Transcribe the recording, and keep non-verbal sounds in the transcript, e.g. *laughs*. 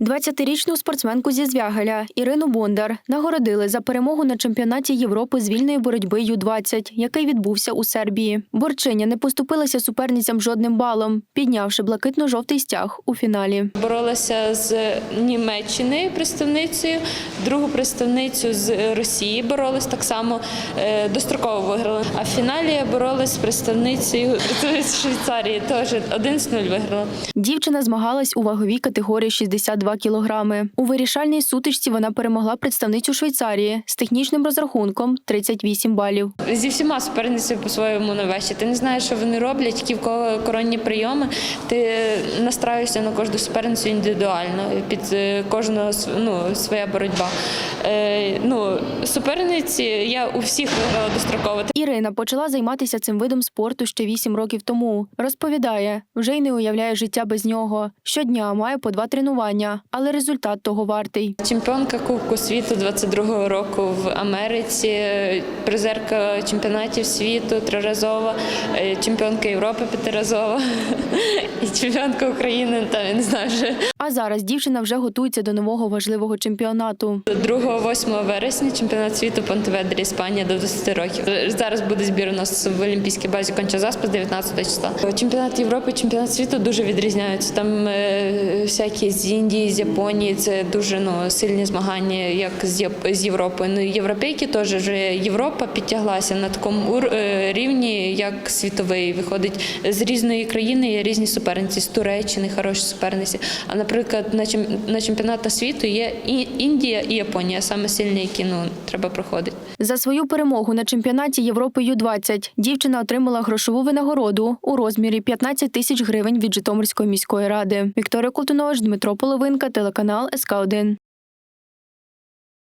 20-річну спортсменку зі Звягеля Ірину Бондар нагородили за перемогу на чемпіонаті Європи з вільної боротьби Ю-20, який відбувся у Сербії. Борчиня не поступилася суперницям жодним балом, піднявши блакитно-жовтий стяг у фіналі. Боролася з Німеччини представницею, другу представницю з Росії боролась так само е, достроково виграла. А в фіналі я боролась з представницею з Швейцарії, теж 11-0 виграла. Дівчина змагалась у ваговій категорії 62 кілограми. У вирішальній сутичці вона перемогла представницю Швейцарії з технічним розрахунком 38 балів. Зі всіма суперницями по-своєму новещі. Ти не знаєш, що вони роблять, які в кого коронні прийоми. Ти настраюєшся на кожну суперницю індивідуально. Під е, кожного ну, своя боротьба. Е, ну, суперниці я у всіх виграла достроково. Ірина почала займатися цим видом спорту ще 8 років тому. Розповідає, вже й не уявляє життя без нього. Щодня має по два тренування, але результат того вартий. Чемпіонка Кубку світу 22-го року в Америці, призерка чемпіонатів світу триразова, е, чемпіонка Європи п'ятиразова *laughs* і чемпіонка України. Не знаю вже Зараз дівчина вже готується до нового важливого чемпіонату. 2-8 вересня чемпіонат світу Понтеведрі, Іспанія до 10 років. Зараз буде збір у нас в Олімпійській базі Конча Заспа з 19 числа. Чемпіонат Європи, чемпіонат світу дуже відрізняються. Там е, всякі з Індії, з Японії. Це дуже ну сильні змагання, як з Європою. Ну європейки теж вже Європа підтяглася на такому е, рівні, як світовий. Виходить з різної країни є різні суперниці, з Туреччини хороші суперниці. А наприклад, на чем- на чемпіонатах світу є Індія і Японія, саме сильні, які ну треба проходити. За свою перемогу на чемпіонаті Європи Ю-20 дівчина отримала грошову винагороду у розмірі 15 тисяч гривень від Житомирської міської ради. Вікторія Колтунович, Дмитро Половинка, телеканал СК 1